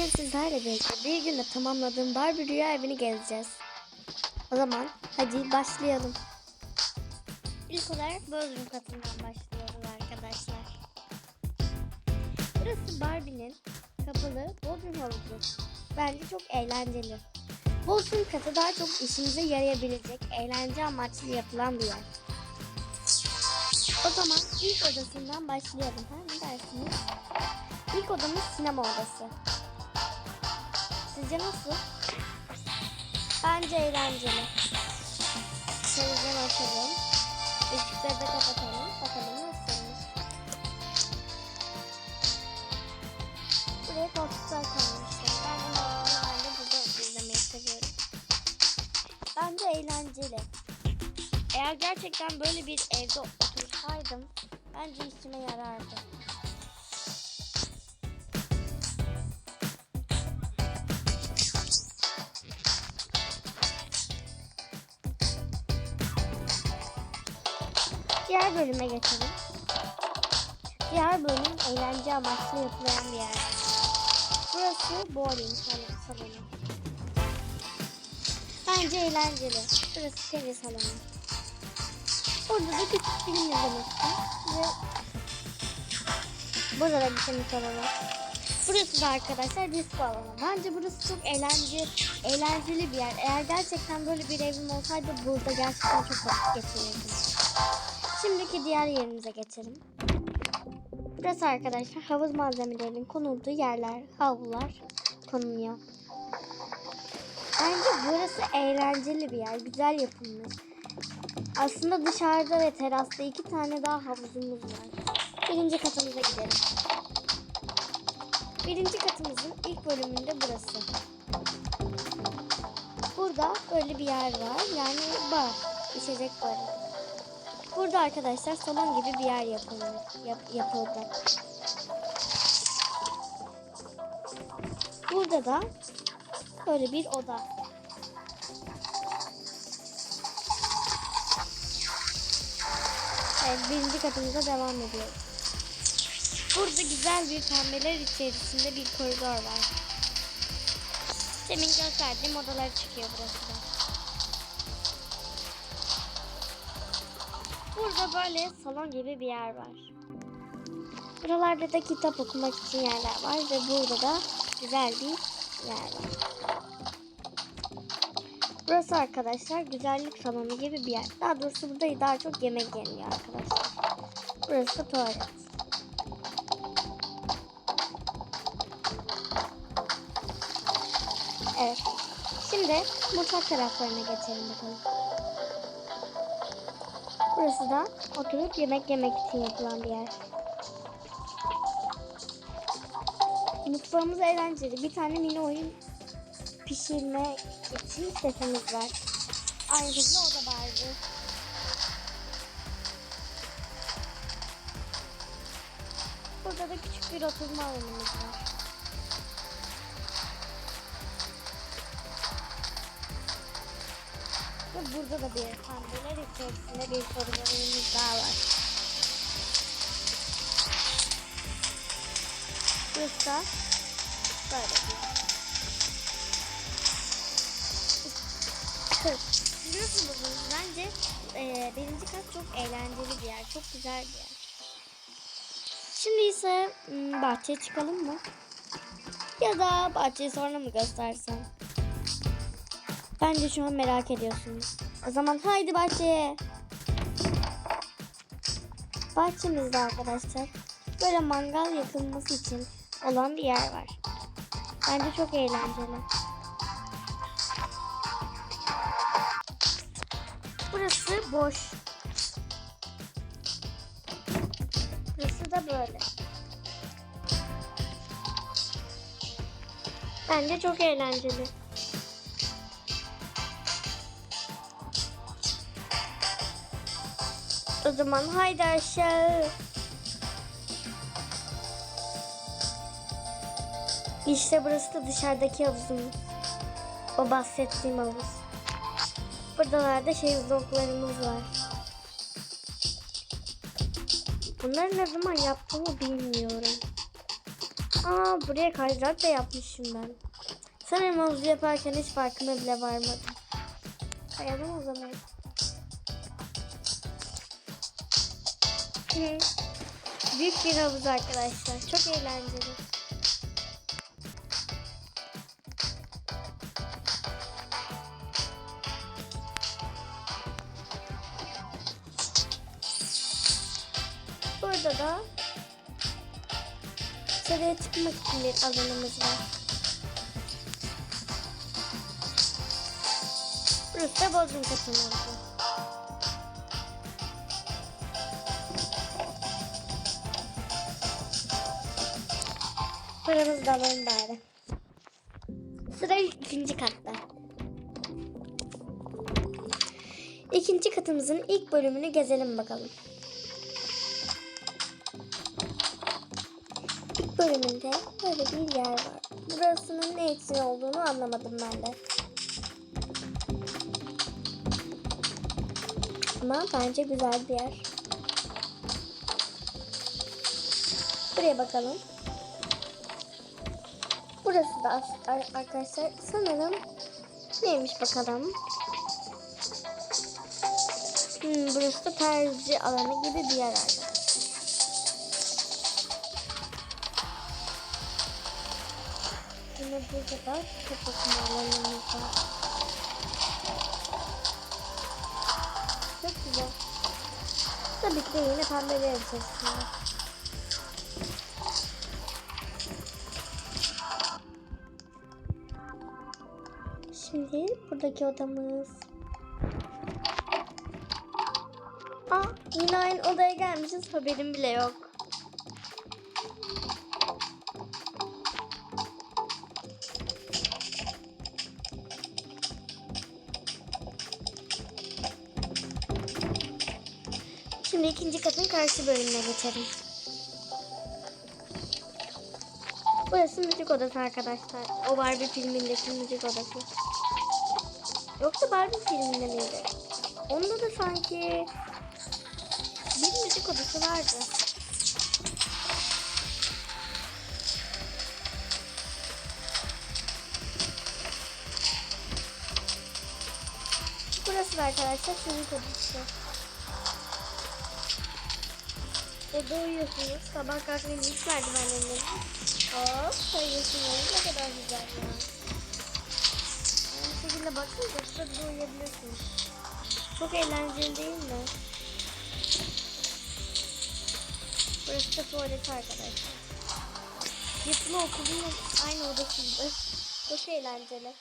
Bugün sizlerle birlikte bir günde tamamladığım Barbie Rüya evini gezeceğiz. O zaman hadi başlayalım. İlk olarak Bodrum katından başlıyoruz arkadaşlar. Burası Barbie'nin kapalı Bodrum havuzu. Bence çok eğlenceli. Bodrum katı daha çok işimize yarayabilecek eğlence amaçlı yapılan bir yer. O zaman ilk odasından başlayalım. Ha, ne dersiniz? İlk odamız sinema odası. Sizce nasıl? Bence eğlenceli. Televizyon açalım. Işıkları da kapatalım. Bakalım nasılmış. Buraya koltuklar koymuşlar. Ben de normalde burada izlemeyi seviyorum. Bence eğlenceli. Eğer gerçekten böyle bir evde otursaydım bence işime yarardı. Diğer bölüme geçelim. Diğer bölüm eğlence amaçlı yapılan bir yer. Burası bowling sal- salonu. Bence eğlenceli. Burası TV salonu. Burada da küçük film izlemek için ve burada da bir film salonu. Burası da arkadaşlar disco alanı. Bence burası çok eğlence, eğlenceli bir yer. Eğer gerçekten böyle bir evim olsaydı burada gerçekten çok vakit geçirirdim. Şimdiki diğer yerimize geçelim. Burası arkadaşlar havuz malzemelerinin konulduğu yerler, havlular konuluyor. Bence burası eğlenceli bir yer, güzel yapılmış. Aslında dışarıda ve terasta iki tane daha havuzumuz var. Birinci katımıza gidelim. Birinci katımızın ilk bölümünde burası. Burada böyle bir yer var. Yani bar, içecek barı. Burada arkadaşlar salon gibi bir yer yapıldı. Yap, yapıldı. Burada da böyle bir oda. Evet, birinci katımıza devam ediyoruz. Burada güzel bir pembeler içerisinde bir koridor var. Demin gösterdiğim odalara çıkıyor burası da. Burada böyle salon gibi bir yer var. Buralarda da kitap okumak için yerler var ve burada da güzel bir yer var. Burası arkadaşlar güzellik salonu gibi bir yer. Daha doğrusu burada daha çok yemek yeniyor arkadaşlar. Burası tuvalet. Evet. Şimdi mutfak taraflarına geçelim bakalım. Burası da oturup yemek yemek için yapılan bir yer. Mutfağımız eğlenceli. Bir tane mini oyun pişirme için setimiz var. Aynı şekilde o da vardı. Burada da küçük bir oturma alanımız var. Ve burada da bir pembeler içerisinde bir koridorumuz daha var. Burası da böyle bir. Biliyorsunuz bence e, birinci kat çok eğlenceli bir yer. Çok güzel bir yer. Şimdi ise hmm, bahçeye çıkalım mı? Ya da bahçeyi sonra mı göstersem? Bence şu an merak ediyorsunuz. O zaman haydi bahçeye. Bahçemizde arkadaşlar böyle mangal yakılması için olan bir yer var. Bence çok eğlenceli. Burası boş. Burası da böyle. Bence çok eğlenceli. O zaman haydi aşağı. İşte burası da dışarıdaki havuzumuz. O bahsettiğim havuz. Buradalarda şezlonglarımız var. Bunları ne zaman yaptığımı bilmiyorum. Aa buraya kaydırak da yapmışım ben. Sanırım havuzu yaparken hiç farkına bile varmadım. Kayalım o zaman. Hı. Büyük bir havuz arkadaşlar. Çok eğlenceli. Burada da dışarıya çıkmak için bir alanımız var. Burası da bodrum katımız. Paramızı da alalım bari. Sıra ikinci katta. İkinci katımızın ilk bölümünü gezelim bakalım. İlk bölümünde böyle bir yer var. Burasının ne için olduğunu anlamadım ben de. Ama bence güzel bir yer. Buraya bakalım. Burası da arkadaşlar sanırım neymiş bakalım. Hmm, burası da tercih alanı gibi bir yer arkadaşlar. Yine burada da kitap okuma alanımız var. Çok güzel. Tabii ki de yine içerisinde. Şimdi buradaki odamız. Aa yine aynı odaya gelmişiz haberim bile yok. Şimdi ikinci katın karşı bölümüne geçelim. Burası müzik odası arkadaşlar. O Barbie filmindeki müzik odası. Yoksa Barbie filminde miydi? Onda da sanki bir müzik odası vardı. Burası da arkadaşlar müzik odası. Burada uyuyorsunuz. Sabah kalkınca ilk merdivenlerinde. Hop sayıyorsunuz. Ne kadar güzel ya. Bu şekilde bakınca burada uyuyabilirsiniz. Çok eğlenceli değil mi? Burası da tuvalet arkadaşlar. Yatılı okulun aynı odasında. Çok eğlenceli.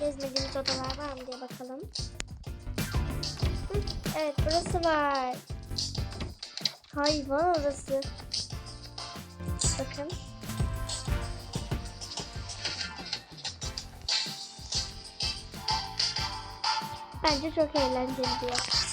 Gezmediğimiz odalar var mı diye bakalım. Evet burası var. Hayvan odası. Bakın. Bence çok eğlenceli bir.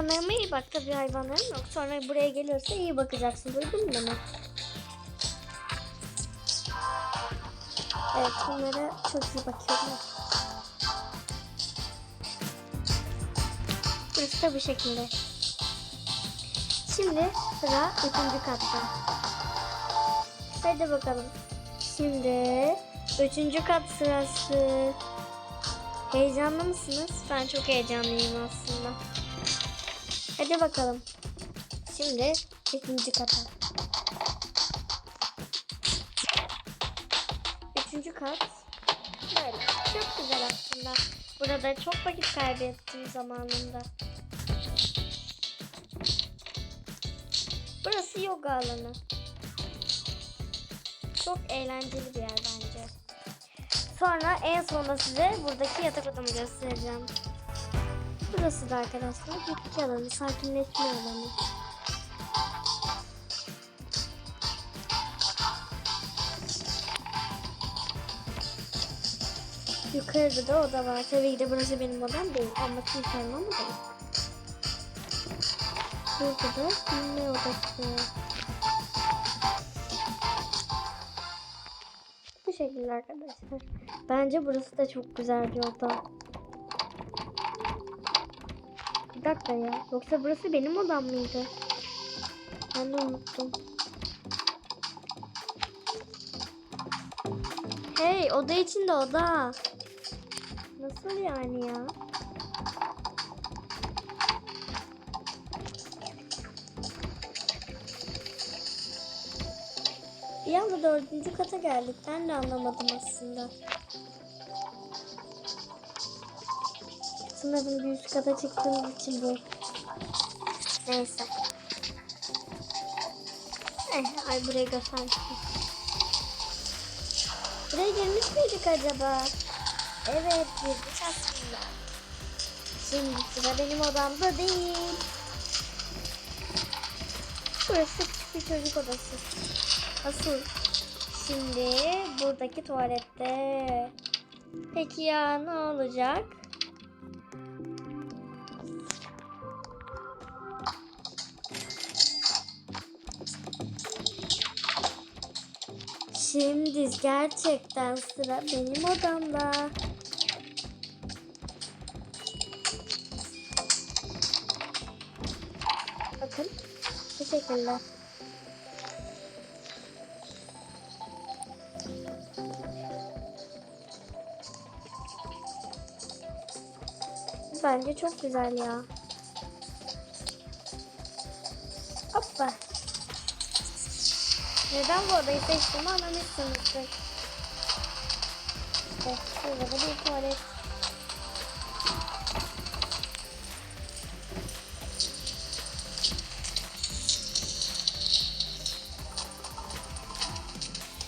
Hayvanlarıma iyi bak tabii hayvanlarım yok. Sonra buraya geliyorsa iyi bakacaksın. Duydun mu beni? Evet bunlara çok iyi bakıyorum. Burası da bu şekilde. Şimdi sıra üçüncü katta. Hadi bakalım. Şimdi üçüncü kat sırası. Heyecanlı mısınız? Ben çok heyecanlıyım aslında. Hadi bakalım. Şimdi ikinci kata. Üçüncü kat. Böyle. Çok güzel aslında. Burada çok vakit kaybettim zamanında. Burası yoga alanı. Çok eğlenceli bir yer bence. Sonra en sonunda size buradaki yatak odamı göstereceğim. Burası da arkadaşlar bitki alanı, sakinleşme alanı. Yukarıda da oda var. Tabii ki de burası benim odam değil. Ama kimsenin ama değil. Burada da giyinme odası. Bu şekilde arkadaşlar. Bence burası da çok güzel bir oda. Bir dakika ya. Yoksa burası benim odam mıydı? Ben de unuttum. Hey oda içinde oda. Nasıl yani ya? Bir anda dördüncü kata geldik. Ben de anlamadım aslında. Sanırım bir üst kata çıktığımız için bu. Neyse. Eh, ay burayı göstermiştim. Buraya girmiş miydik acaba? Evet girdik aslında. Şimdi sıra benim odamda değil. Burası küçük bir çocuk odası. Asıl şimdi buradaki tuvalette. Peki ya ne olacak? Şimdi gerçekten sıra benim odamda. Bakın. Teşekkürler. Bence çok güzel ya. Neden bu odayı seçtiğimi anlamışsınızdır. İşte şurada da bir tuvalet.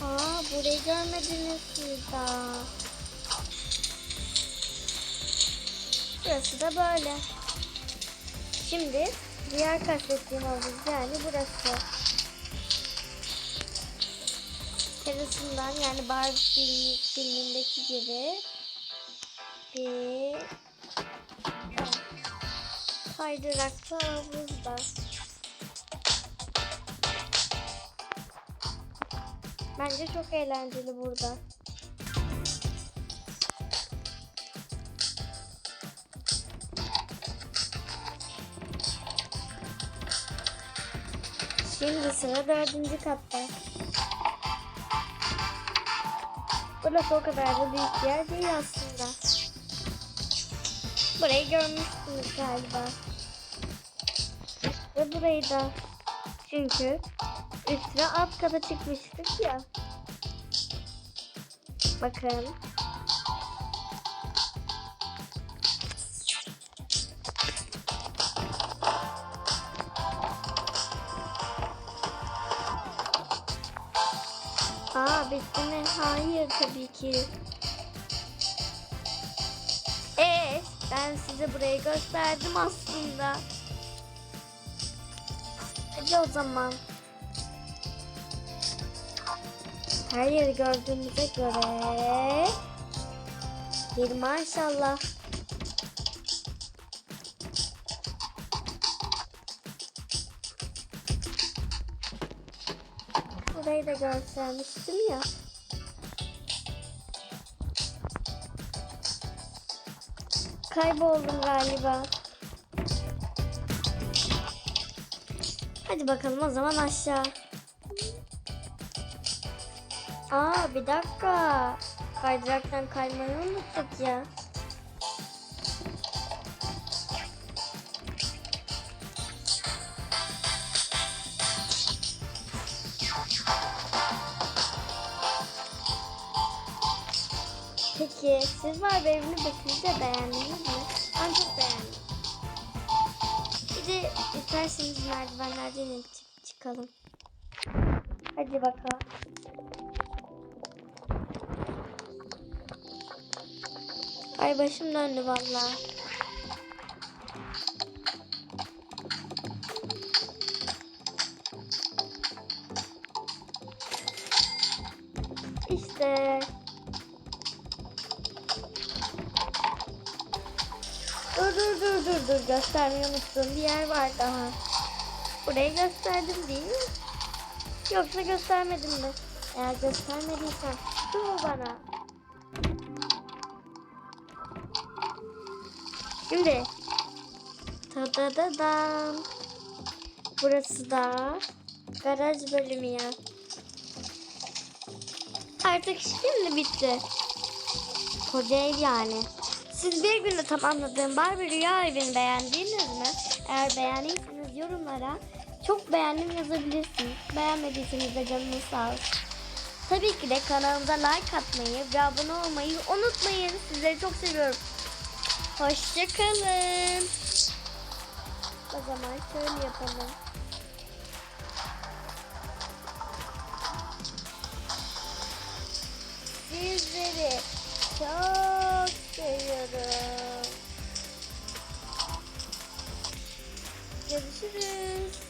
Aa burayı görmediniz siz daha. Burası da böyle. Şimdi diğer kastettiğim havuz yani burası. Terasından yani Barbie filmi, filmindeki gibi bir kaydıraklı havuz var. Bence çok eğlenceli burada. Şimdi sıra dördüncü katta. Burası o kadar da büyük bir yer değil aslında. Burayı görmüşsünüz galiba. Ve burayı da. Çünkü üstüne alt kata çıkmıştık ya. Bakın. Mi? Hayır tabii ki. Ee, ben size burayı gösterdim aslında. Hadi o zaman. Her yeri gördüğümüze göre bir maşallah. Burayı da göstermiştim ya. Kayboldum galiba. Hadi bakalım o zaman aşağı. Aa bir dakika. Kaydıraktan kaymayı unuttuk ya. Siz var evini de beğendiniz mi? Ben çok beğendim. Bir de isterseniz merdivenlerden inip çık- çıkalım. Hadi bakalım. Ay başım döndü vallahi. İşte dur göstermeyi unuttuğum bir yer var daha. Burayı gösterdim değil mi? Yoksa göstermedim mi? Eğer göstermediysen dur bana. Şimdi ta da da dam. Burası da garaj bölümü ya. Artık şimdi bitti. Koca ev yani. Siz bir günde tamamladığım Barbie Rüya evini beğendiniz mi? Eğer beğendiyseniz yorumlara çok beğendim yazabilirsiniz. Beğenmediyseniz de canınız sağ olsun. Tabii ki de kanalımıza like atmayı ve abone olmayı unutmayın. Sizleri çok seviyorum. Hoşçakalın. O zaman şöyle yapalım. Sizleri çok seviyorum. Görüşürüz.